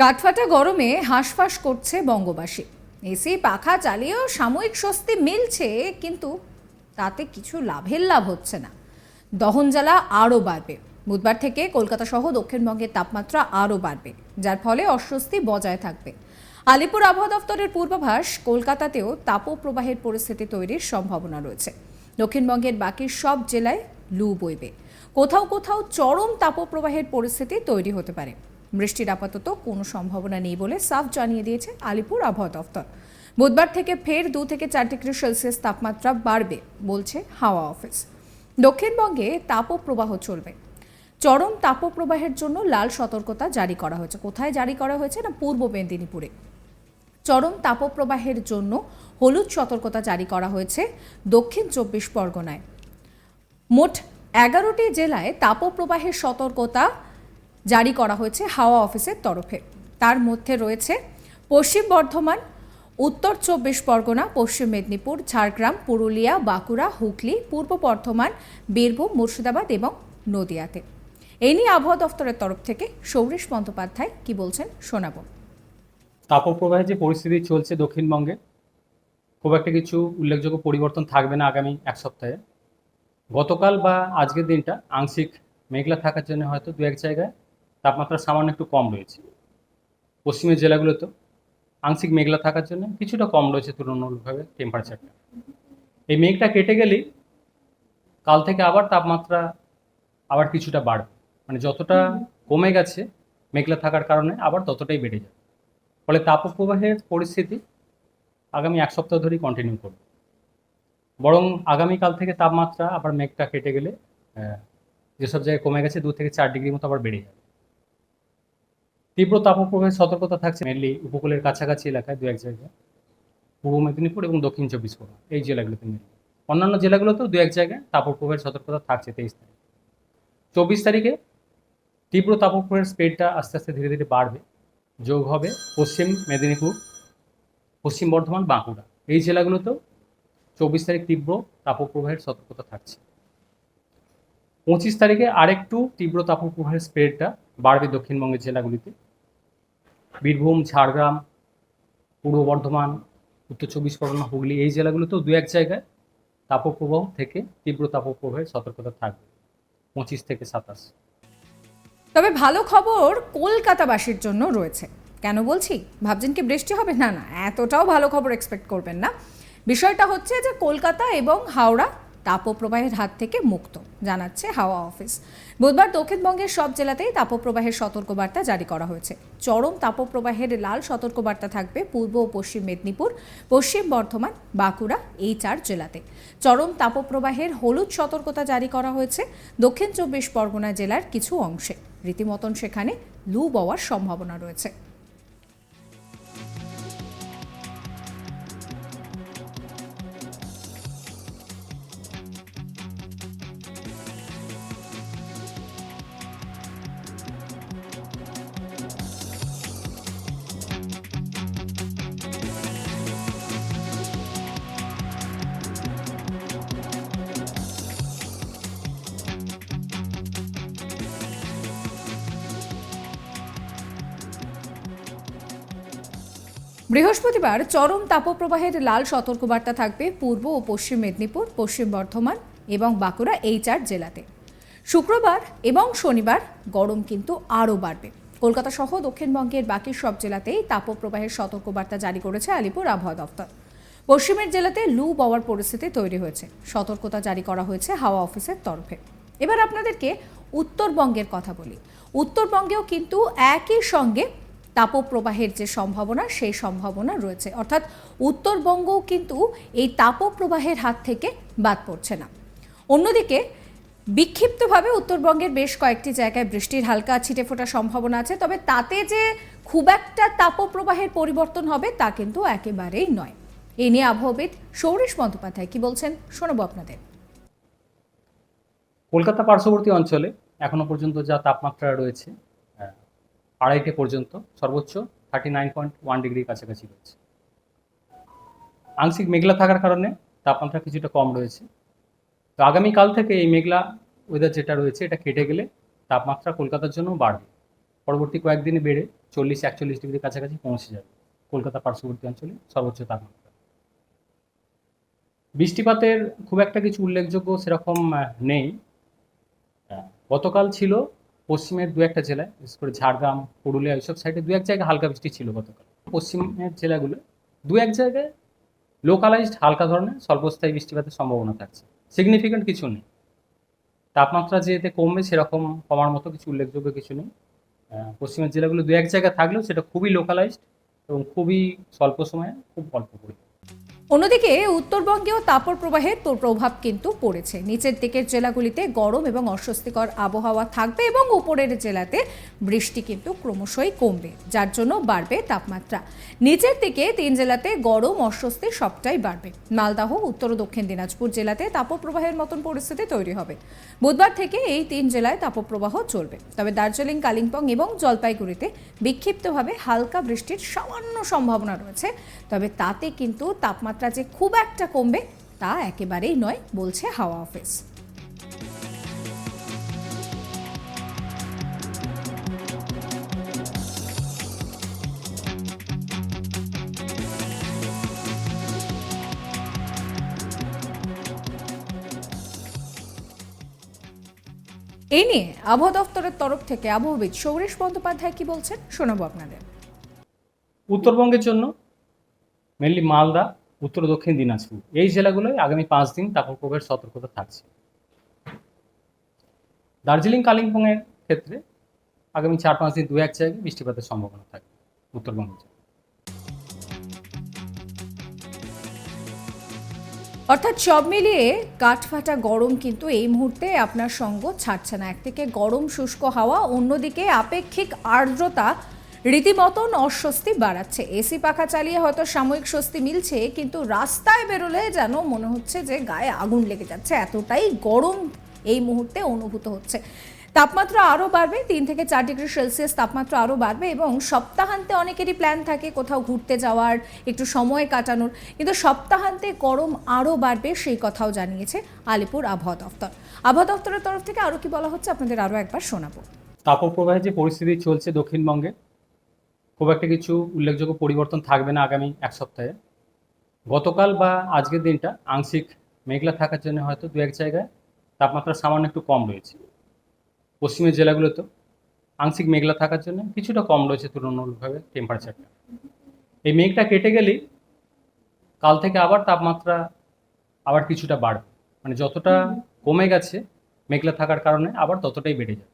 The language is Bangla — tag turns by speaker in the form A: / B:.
A: কাঠফাটা গরমে হাঁসফাঁস করছে বঙ্গবাসী। এসি পাখা চালিয়েও সাময়িক স্বস্তি মিলছে, কিন্তু তাতে কিছু লাভের লাভ হচ্ছে না। দহন জ্বালা আরও বাড়বে। বুধবার থেকে কলকাতা সহ দক্ষিণবঙ্গের তাপমাত্রা আরও বাড়বে, যার ফলে অস্বস্তি বজায় থাকবে। আলিপুর আবহাওয়া দফতরের পূর্বাভাস, কলকাতাতেও তাপপ্রবাহের পরিস্থিতি তৈরির সম্ভাবনা রয়েছে। দক্ষিণবঙ্গের বাকি সব জেলায় লু বইবে। কোথাও কোথাও চরম তাপপ্রবাহের পরিস্থিতি তৈরি হতে পারে। বৃষ্টির আপাতত কোনো সম্ভাবনা নেই বলে সাফ জানিয়ে দিয়েছে আলিপুর আবহাওয়া দফতর বুধবার থেকে ফের দু থেকে চার ডিগ্রি সেলসিয়াস তাপমাত্রা বাড়বে, বলছে হাওয়া অফিস। দক্ষিণবঙ্গে তাপপ্রবাহ চলবে। চরম তাপপ্রবাহের জন্য লাল সতর্কতা জারি করা হয়েছে। কোথায় জারি করা হয়েছে না পূর্ব মেদিনীপুরে? চরম তাপপ্রবাহের জন্য হলুদ সতর্কতা জারি করা হয়েছে দক্ষিণ চব্বিশ পরগনায়। মোট এগারোটি জেলায় তাপপ্রবাহের সতর্কতা জারি করা হয়েছে হাওয়া অফিসের তরফে। তার মধ্যে রয়েছে পশ্চিম বর্ধমান, উত্তর চব্বিশ পরগনা, পশ্চিম মেদিনীপুর, ঝাড়গ্রাম, পুরুলিয়া, বাঁকুড়া, হুগলি, পূর্ব বর্ধমান, বীরভূম, মুর্শিদাবাদ এবং নদিয়াতে। এই নিয়ে আবহাওয়া দফতরের তরফ থেকে সৌরেশ বন্দ্যোপাধ্যায় কি বলছেন শোনাবো।
B: তাপপ্রবাহের যে পরিস্থিতি চলছে দক্ষিণবঙ্গে, খুব একটা কিছু উল্লেখযোগ্য পরিবর্তন থাকবে না আগামী এক সপ্তাহে। গতকাল বা আজকের দিনটা আংশিক মেঘলা থাকার জন্য হয়তো দু এক জায়গায় তাপমাত্রা সামান্য একটু কম রয়েছে। পশ্চিমের জেলাগুলোতেও আংশিক মেঘলা থাকার জন্য কিছুটা কম রয়েছে তুলনামূলকভাবে টেম্পারেচারটা এই মেঘটা কেটে গেলেই কাল থেকে আবার তাপমাত্রা আবার কিছুটা বাড়বে। মানে যতটা কমে গেছে মেঘলা থাকার কারণে আবার ততটাই বেড়ে যাবে। ফলে তাপপ্রবাহের পরিস্থিতি আগামী এক সপ্তাহ ধরেই কন্টিনিউ করবে। বরং আগামীকাল থেকে তাপমাত্রা আবার মেঘটা কেটে গেলে যেসব জায়গায় কমে গেছে দু থেকে চার ডিগ্রি মতো আবার বেড়ে যাবে। তীব্র তাপপ্রবাহের সতর্কতা থাকছে মেনলি উপকূলের কাছাকাছি এলাকায় দু এক জায়গায়। পূর্ব মেদিনীপুর এবং দক্ষিণ চব্বিশ পরগনা, এই জেলাগুলোতে মেনলি অন্যান্য জেলাগুলোতেও দু এক জায়গায় তাপপ্রবাহের সতর্কতা থাকছে তেইশ তারিখ। চব্বিশ তারিখে তীব্র তাপপ্রবাহের স্পিডটা আস্তে আস্তে ধীরে ধীরে বাড়বে। যোগ হবে পশ্চিম মেদিনীপুর, পশ্চিম বর্ধমান, বাঁকুড়া। এই জেলাগুলোতেও চব্বিশ তারিখ তীব্র তাপপ্রবাহের সতর্কতা থাকছে। পঁচিশ তারিখে আরেকটু তীব্র তাপপ্রবাহের স্প্রেডটা বাড়বে দক্ষিণবঙ্গের জেলাগুলিতে। বীরভূম, ঝাড়গ্রাম, পূর্ব বর্ধমান, উত্তর চব্বিশ পরগনা, হুগলি, এই জেলাগুলোতেও দু এক জায়গায় তাপপ্রবাহ থেকে তীব্র তাপপ্রবাহের সতর্কতা থাকবে, পঁচিশ থেকে সাতাশ।
A: তবে ভালো খবর কলকাতাবাসীর জন্য রয়েছে। কেন বলছি? ভাবছেন কি বৃষ্টি হবে? না না, এতটাও ভালো খবর এক্সপেক্ট করবেন না। বিষয়টা হচ্ছে যে কলকাতা এবং হাওড়া তাপপ্রবাহের হাত থেকে মুক্ত, জানাচ্ছে হাওয়া অফিস। বুধবার দক্ষিণবঙ্গের সব জেলাতেই তাপপ্রবাহের সতর্কবার্তা জারি করা হয়েছে। চরম তাপপ্রবাহের লাল সতর্কবার্তা থাকবে পূর্ব ও পশ্চিম মেদিনীপুর, পশ্চিম বর্ধমান, বাঁকুড়া, এই চার জেলাতে। চরম তাপপ্রবাহের হলুদ সতর্কতা জারি করা হয়েছে দক্ষিণ চব্বিশ পরগনা জেলার কিছু অংশে। রীতিমতন সেখানে লু বওয়ার সম্ভাবনা রয়েছে। বৃহস্পতিবার চরম তাপপ্রবাহের লাল সতর্কবার্তা থাকবে পূর্ব ও পশ্চিম মেদিনীপুর, পশ্চিম বর্ধমান এবং বাঁকুড়া এই চার জেলাতে। শুক্রবার এবং শনিবার গরম কিন্তু আরও বাড়বে। কলকাতা সহ দক্ষিণবঙ্গের বাকি সব জেলাতেই তাপপ্রবাহের সতর্কবার্তা জারি করেছে আলিপুর আবহাওয়া দফতর পশ্চিমের জেলাতে লু বওয়ার পরিস্থিতি তৈরি হয়েছে। সতর্কতা জারি করা হয়েছে হাওয়া অফিসের তরফে। এবার আপনাদেরকে উত্তরবঙ্গের কথা বলি। উত্তরবঙ্গেও কিন্তু একই সঙ্গে তাপপ্রবাহের যে সম্ভাবনা, সেই সম্ভাবনা রয়েছে। অর্থাৎ উত্তরবঙ্গও কিন্তু এই তাপপ্রবাহের হাত থেকে বাদ পড়ছে না। অন্যদিকে, বিক্ষিপ্তভাবে উত্তরবঙ্গের বেশ কয়েকটি জায়গায় বৃষ্টির হালকা ছিটে ফোটার সম্ভাবনা আছে, তবে তাতে যে খুব একটা তাপপ্রবাহের পরিবর্তন হবে তা কিন্তু একেবারেই নয়। এ নিয়ে আবহাওয়াবিদ সৌরেশ বন্দ্যোপাধ্যায় কি বলছেন শোনাবো আপনাদের।
B: কলকাতা পার্শ্ববর্তী অঞ্চলে এখনও পর্যন্ত যা তাপমাত্রা রয়েছে আড়াইটে পর্যন্ত সর্বোচ্চ থার্টি নাইন পয়েন্ট ওয়ান ডিগ্রির কাছাকাছি রয়েছে। আংশিক মেঘলা থাকার কারণে তাপমাত্রা কিছুটা কম রয়েছে। তো আগামীকাল থেকে এই মেঘলা ওয়েদার যেটা রয়েছে, এটা কেটে গেলে তাপমাত্রা কলকাতার জন্য বাড়বে। পরবর্তী কয়েকদিনে বেড়ে চল্লিশ একচল্লিশ ডিগ্রির কাছাকাছি পৌঁছে যাবে। কলকাতা পার্শ্ববর্তী অঞ্চলে সর্বোচ্চ তাপমাত্রা। বৃষ্টিপাতের খুব একটা কিছু উল্লেখযোগ্য সেরকম নেই। গতকাল ছিল পশ্চিমের দু একটা জেলায়, বিশেষ করে ঝাড়গ্রাম, পুরুলিয়া, এইসব সাইডে দু এক জায়গায় হালকা বৃষ্টি ছিল গতকাল। পশ্চিমের জেলাগুলো দু এক জায়গায় লোকালাইজড হালকা ধরনের, স্বল্পস্থায়ী বৃষ্টিপাতের সম্ভাবনা থাকছে। সিগনিফিক্যান্ট কিছু নেই। তাপমাত্রা যে এতে কমবে সেরকম কমার মতো কিছু উল্লেখযোগ্য কিছু নেই। পশ্চিমের জেলাগুলো দু এক জায়গায় থাকলেও সেটা খুবই লোকালাইজড এবং খুবই স্বল্প সময়ে খুব অল্প পরিমাণ।
A: অন্যদিকে উত্তরবঙ্গেও তাপর প্রবাহের প্রভাব কিন্তু পড়েছে। নিচের দিকের জেলাগুলিতে গরম এবং অস্বস্তিকর আবহাওয়া থাকবে এবং উপরের জেলাতে বৃষ্টি কিন্তু ক্রমশই কমবে, যার জন্য বাড়বে তাপমাত্রা। নিচের দিকে তিন জেলাতে গরম, অস্বস্তি সবটাই বাড়বে। মালদাহ, উত্তর ও দক্ষিণ দিনাজপুর জেলাতে তাপপ্রবাহের মতন পরিস্থিতি তৈরি হবে। বুধবার থেকে এই তিন জেলায় তাপপ্রবাহ চলবে। তবে দার্জিলিং, কালিম্পং এবং জলপাইগুড়িতে বিক্ষিপ্তভাবে হালকা বৃষ্টির সামান্য সম্ভাবনা রয়েছে। তবে তাতে কিন্তু তাপমাত্রা যে খুব একটা কমবে তা একেবারেই নয়, বলছে হাওয়া অফিস। এই নিয়ে আবহাওয়া দপ্তরের তরফ থেকে আবহাওয়াবিদ সৌরেশ বন্দ্যোপাধ্যায় কি বলছেন শোনাবো আপনাদের।
B: উত্তরবঙ্গের জন্য মেনলি মালদা উত্তর দক্ষিণ দিনাজপুর। এই জেলাগুলোয় আগামী পাঁচ দিন তাপপ্রবাহের সতর্কতা থাকছে। দার্জিলিং, কালিম্পংয়ের ক্ষেত্রে আগামী চার পাঁচ দিন দু এক জায়গায় বৃষ্টিপাতের সম্ভাবনা থাকবে উত্তরবঙ্গের জন্য
A: অর্থাৎ সব মিলিয়ে কাঠফাটা গরম কিন্তু এই মুহূর্তে আপনার সঙ্গ ছাড়ছে না। একদিকে গরম শুষ্ক হাওয়া, অন্যদিকে আপেক্ষিক আর্দ্রতা রীতিমতন অস্বস্তি বাড়াচ্ছে। এসি পাখা চালিয়ে হয়তো সাময়িক স্বস্তি মিলছে, কিন্তু রাস্তায় বেরোলে যেন মনে হচ্ছে যে গায়ে আগুন লেগে যাচ্ছে। এতটাই গরম এই মুহূর্তে অনুভূত হচ্ছে। তাপমাত্রা আরও বাড়বে, তিন থেকে চার ডিগ্রি সেলসিয়াস তাপমাত্রা আরও বাড়বে এবং সপ্তাহান্তে অনেকেরই প্ল্যান থাকে কোথাও ঘুরতে যাওয়ার, একটু সময় কাটানোর। কিন্তু সপ্তাহান্তে গরম আরও বাড়বে সেই কথাও জানিয়েছে আলিপুর আবহাওয়া দপ্তর আবহাওয়া দপ্তরের তরফ থেকে আরও কি বলা হচ্ছে আপনাদের আরও একবার শোনাবো।
B: তাপপ্রবাহে যে পরিস্থিতি চলছে দক্ষিণবঙ্গে খুব একটা কিছু উল্লেখযোগ্য পরিবর্তন থাকবে না আগামী এক সপ্তাহে। গতকাল বা আজকের দিনটা আংশিক মেঘলা থাকার জন্য হয়তো দু এক জায়গায় তাপমাত্রা সামান্য একটু কম রয়েছে। পশ্চিমের জেলাগুলোতে আংশিক মেঘলা থাকার জন্য কিছুটা কম রয়েছে তুলনামূলকভাবে টেম্পারেচারটা এই মেঘটা কেটে গেলেই কাল থেকে আবার তাপমাত্রা আবার কিছুটা বাড়বে। মানে যতটা কমে গেছে মেঘলা থাকার কারণে আবার ততটাই বেড়ে যাবে।